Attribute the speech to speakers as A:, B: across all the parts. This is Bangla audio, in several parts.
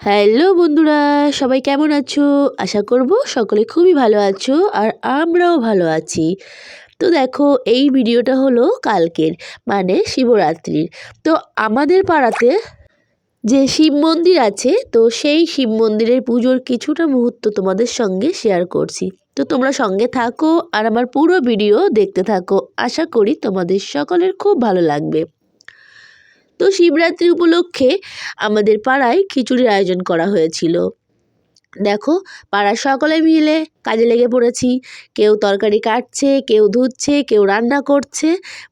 A: হ্যালো বন্ধুরা, সবাই কেমন আছো? আশা করব সকলে খুবই ভালো আছো আর আমরাও ভালো আছি। তো দেখো, এই ভিডিওটা হলো কালকের মানে শিবরাত্রির। তো আমাদের পাড়াতে যে শিব মন্দির আছে, তো সেই শিব মন্দিরের পুজোর কিছুটা মুহূর্ত তোমাদের সঙ্গে শেয়ার করছি। তো তোমরা সঙ্গে থাকো আর আমার পুরো ভিডিও দেখতে থাকো। আশা করি তোমাদের সকলের খুব ভালো লাগবে। তো শিবরাত্রি উপলক্ষে আমাদের পাড়ায় খিচুড়ির আয়োজন করা হয়েছিল। দেখো, পাড়ার সকলে মিলে কাজে লেগে পড়েছি। কেউ তরকারি কাটছে, কেউ ধুচ্ছে, কেউ রান্না করছে।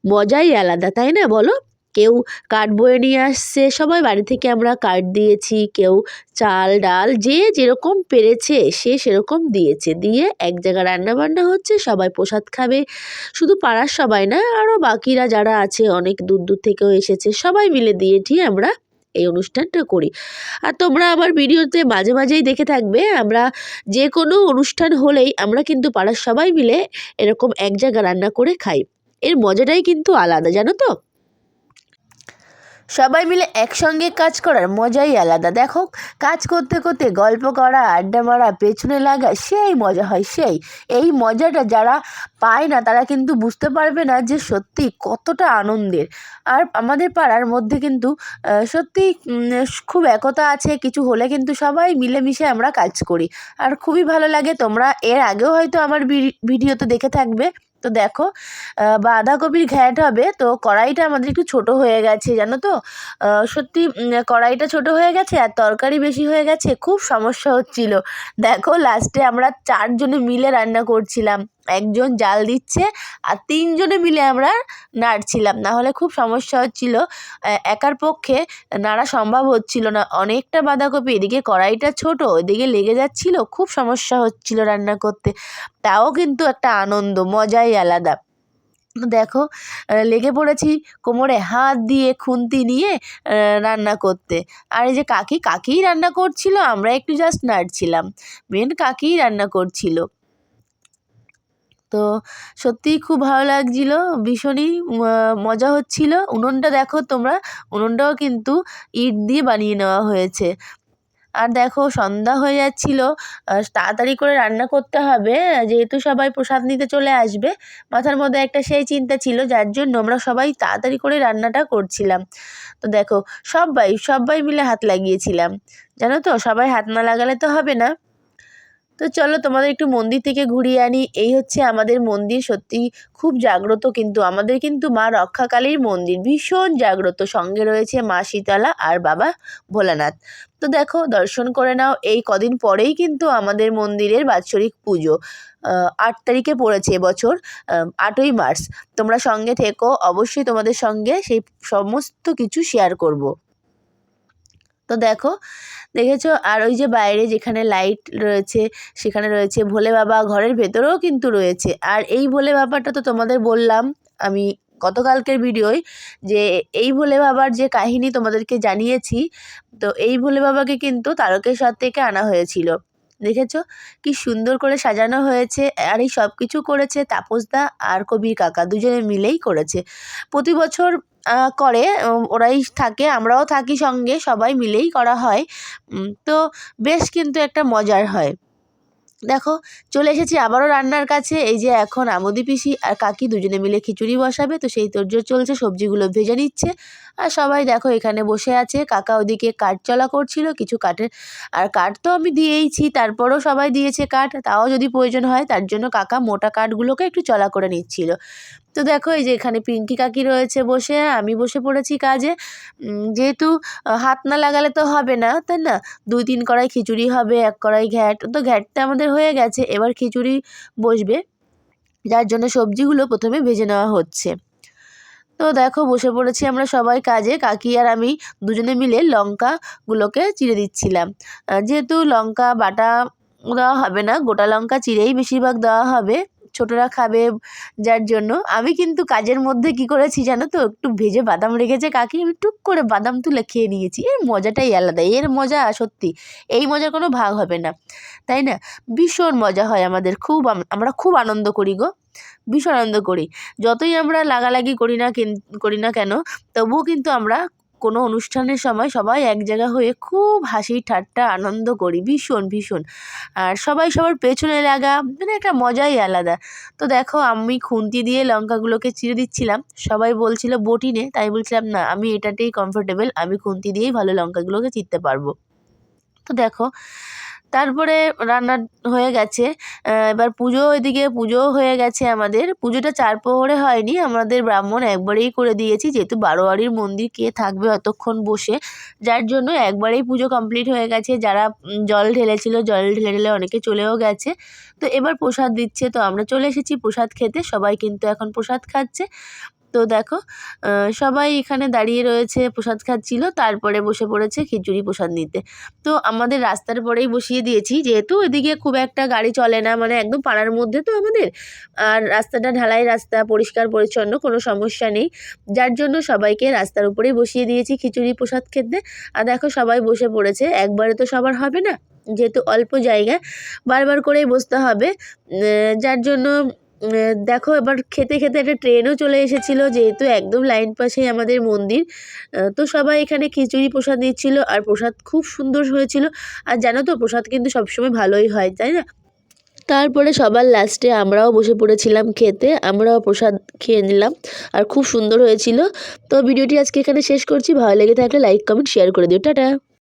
A: মজাই আলাদা, তাই না বলো? কেউ কাঠ বয়ে নিয়ে আসছে, সবাই বাড়ি থেকে আমরা কাঠ দিয়েছি, কেউ চাল, ডাল, যে যেরকম পেরেছে সে সেরকম দিয়েছে। দিয়ে এক জায়গায় রান্না বান্না হচ্ছে, সবাই প্রসাদ খাবে। শুধু পাড়ার সবাই না আরও বাকিরা যারা আছে, অনেক দূর দূর থেকেও এসেছে, সবাই মিলে দিয়ে ঠিয়ে আমরা এই অনুষ্ঠানটা করি। আর তোমরা আমার ভিডিওতে মাঝে মাঝেই দেখে থাকবে, আমরা যে কোনো অনুষ্ঠান হলেই আমরা কিন্তু পাড়ার সবাই মিলে এরকম এক জায়গা রান্না করে খাই। এর মজাটাই কিন্তু আলাদা, জানো তো? সবাই মিলে একসঙ্গে কাজ করার মজাই আলাদা। দেখো, কাজ করতে করতে গল্প করা, আড্ডা মারা, পেছনে লাগা, সেই মজা হয় সেই। এই মজাটা যারা পায় না, তারা কিন্তু বুঝতে পারবে না যে সত্যি কতটা আনন্দের। আর আমাদের পাড়ার মধ্যে কিন্তু সত্যি খুব একতা আছে, কিছু হলে কিন্তু সবাই মিলেমিশে আমরা কাজ করি। আর খুবই ভালো লাগে, তোমরা এর আগেও হয়তো আমার ভিডিওতে দেখে থাকবে। তো দেখো বাঁধাকপির ঘ্যাট হবে, তো কড়াইটা আমাদের একটু ছোট হয়ে গেছে, জানো তো? সত্যি কড়াইটা ছোট হয়ে গেছে আর তরকারি বেশি হয়ে গেছে, খুব সমস্যা হচ্ছিল। দেখো লাস্টে আমরা চারজনে মিলে রান্না করছিলাম। একজন জাল দিচ্ছে আর তিনজনে মিলে আমরা নাড়ছিলাম। নাহলে খুব সমস্যা হচ্ছিল। একার পক্ষে নাড়া সম্ভব হচ্ছিল না। অনেকটা বাঁধাকপি, এদিকে কড়াইটা ছোট ওইদিকে লেগে যাচ্ছিল, খুব সমস্যা হচ্ছিল রান্না করতে। তাও কিন্তু একটা আনন্দ, মজাই আলাদা। দেখো লেগে পড়েছি কোমরে হাত দিয়ে খুন্তি নিয়ে রান্না করতে। আর এই যে কাকি, কাকিই রান্না করছিল, আমরা একটু জাস্ট নাড়ছিলাম। মেন কাকিই রান্না করছিল। তো সত্যিই খুব ভালো লাগছিল, ভীষণই মজা হচ্ছিল। উনুনটা দেখো তোমরা, উনুনটাও কিন্তু ইট দিয়ে বানিয়ে নেওয়া হয়েছে। আর দেখো সন্ধ্যা হয়ে যাচ্ছিল তাড়াতাড়ি করে রান্না করতে হবে, যেহেতু সবাই প্রসাদ নিতে চলে আসবে, মাথার মধ্যে একটা সেই চিন্তা ছিল, যার জন্য আমরা সবাই তাড়াতাড়ি করে রান্নাটা করছিলাম। তো দেখো সবাই সবাই মিলে হাত লাগিয়েছিলাম। জানো তো, সবাই হাত না লাগালে তো হবে না। তো চলো তোমাদের একটু মন্দির থেকে ঘুরিয়ে আনি। এই হচ্ছে আমাদের মন্দির, সত্যি খুব জাগ্রত কিন্তু। আমাদের কিন্তু মা রক্ষাকালীর মন্দির, ভীষণ জাগ্রত। সঙ্গে রয়েছে মা শীতলা আর বাবা ভোলানাথ। তো দেখো, দর্শন করে নাও। এই কদিন পরেই কিন্তু আমাদের মন্দিরের বাৎসরিক পুজো। আট তারিখে পড়েছে এবছর আটই মার্চ। তোমরা সঙ্গে থেকো। অবশ্যই তোমাদের সঙ্গে সেই সমস্ত কিছু শেয়ার করব। তো দেখো, দেখেছ? আর ওই যে বাইরে যেখানে লাইট রয়েছে, সেখানে রয়েছে ভোলে বাবা, ঘরের ভেতরেও কিন্তু রয়েছে। আর এই ভোলে বাবাটা তো তোমাদের বললাম আমি গতকালকের ভিডিওয় যে এই ভোলে বাবার যে কাহিনী তোমাদেরকে জানিয়েছি, তো এই ভোলে বাবাকে কিন্তু তারকেশ্বর থেকে আনা হয়েছিল। দেখেছ? কি সুন্দর করে সাজানো হয়েছে, আর এই সব কিছু করেছে তাপসদা আর কবির কাকা, দুজনে মিলেই করেছে। প্রতি বছর করে ওরাই থাকে, আমরাও থাকি সঙ্গে, সবাই মিলেই করা হয়। তো বেশ কিন্তু একটা মজার হয়। দেখো, চলে এসেছি আবারও রান্নার কাছে। এই যে এখন আমদি পিসি আর কাকি দুজনে মিলে খিচুড়ি বসাবে, তো সেই তোরজোর চলছে, সবজিগুলো ভেজে নিচ্ছে। আর সবাই দেখো, এখানে বসে আছে। কাকা ওদিকে কাঠ চলা করছিল, কিছু কাঠের আর কাঠ তো আমি দিয়েইছি, তারপরও সবাই দিয়েছে কাঠ। তাও যদি প্রয়োজন হয়, তার জন্য কাকা মোটা কাঠগুলোকে একটু চলা করে নিচ্ছিল। তো দেখো, এই যে এখানে পিঙ্কি কাকি রয়েছে বসে, আমি বসে পড়েছি কাজে। যেহেতু হাত না লাগালে তো হবে না, তাই না? দুই তিন কড়াই খিচুড়ি হবে, এক কড়াই ঘ্যাট। তো ঘ্যাটটা আমাদের হয়ে গেছে, এবার খিচুড়ি বসবে। যার জন্য সবজিগুলো প্রথমে ভেজে নেওয়া হচ্ছে। তো দেখো, বসে পড়েছি আমরা সবাই কাজে। কাকি আর আমি দুজনে মিলে লঙ্কাগুলোকে চিড়ে দিচ্ছিলাম। যেহেতু লঙ্কা বাটা দেওয়া হবে না, গোটা লঙ্কা চিড়েই বেশিরভাগ দেওয়া হবে। ছোটরা খাবে যার জন্য। আমি কিন্তু কাজের মধ্যে কি করেছি জানো তো? একটু ভেজে বাদাম রেখেছে কাকি, আমি টুক করে বাদাম তুলে খেয়ে নিয়েছি। এর মজাটাই আলাদা, এর মজা সত্যি, এই মজার কোনো ভাগ হবে না। তাই না? ভীষণ মজা হয় আমাদের, খুব আমরা খুব আনন্দ করি গো, ভীষণ আনন্দ করি। যতই আমরা লাগালাগি করি না করি না কেন, তবুও কিন্তু আমরা কোনো অনুষ্ঠানের সময় সবাই এক জায়গা হয়ে খুব হাসি, ঠাট্টা, আনন্দ করি। ভীষণ ভীষণ। আর সবাই সবার পেছনে লাগা মানে একটা মজাই আলাদা। তো দেখো, আমি খুন্তি দিয়ে লঙ্কাগুলোকে চিড়ে দিচ্ছিলাম। সবাই বলছিল, বটি নে। তাই বলছিলাম, না, আমি এটাতেই কমফোর্টেবল আমি খুন্তি দিয়েই ভালো লঙ্কাগুলোকে চিরতে পারব। তো দেখো তারপরে রান্না হয়ে গেছে। এবার পুজো ওইদিকে পুজোও হয়ে গেছে আমাদের। পুজোটা চার প্রহরে হয়নি, আমাদের ব্রাহ্মণ একবারেই করে দিয়েছি। যেহেতু বারোয়ারির মন্দির কে থাকবে অতক্ষণ বসে, যার জন্য একবারেই পুজো কমপ্লিট হয়ে গেছে। যারা জল ঢেলেছিল, জল ঢেলে ঢেলে অনেকে চলেও গেছে। তো এবার প্রসাদ দিচ্ছে, তো আমরা চলে এসেছি প্রসাদ খেতে। সবাই কিন্তু এখন প্রসাদ খাচ্ছে। তো দেখো সবাই এখানে দাঁড়িয়ে রয়েছে, প্রসাদ খাচ্ছিল, তারপরে বসে পড়েছে খিচুড়ি প্রসাদ নিতে। তো আমাদের রাস্তার পরেই বসিয়ে দিয়েছি, যেহেতু এদিকে খুব একটা গাড়ি চলে না মানে একদম পাড়ার মধ্যে তো আমাদের। আর রাস্তাটা ঢালাই রাস্তা, পরিষ্কার, পরিচ্ছন্ন, কোনো সমস্যা নেই। যার জন্য সবাইকে রাস্তার উপরেই বসিয়ে দিয়েছি খিচুড়ি প্রসাদ খেতে। আর দেখো সবাই বসে পড়েছে, একবারে তো সবার হবে না, যেহেতু অল্প জায়গায় বারবার করেই বসতে হবে। যার জন্য দেখো, এবার খেতে খেতে একটা ট্রেনও চলে এসেছিল, যেহেতু একদম লাইন পাশেই আমাদের মন্দির। তো সবাই এখানে খিচুড়ি প্রসাদ নিচ্ছিলো, আর প্রসাদ খুব সুন্দর হয়েছিল। আর জানো তো, প্রসাদ কিন্তু সবসময় ভালোই হয়, তাই না? তারপরে সবার লাস্টে আমরাও বসে পড়েছিলাম খেতে, আমরাও প্রসাদ খেয়ে নিলাম, আর খুব সুন্দর হয়েছিল। তো ভিডিওটি আজকে এখানে শেষ করছি, ভালো লেগে থাকলে লাইক, কমেন্ট শেয়ার করে দিও। টাটা!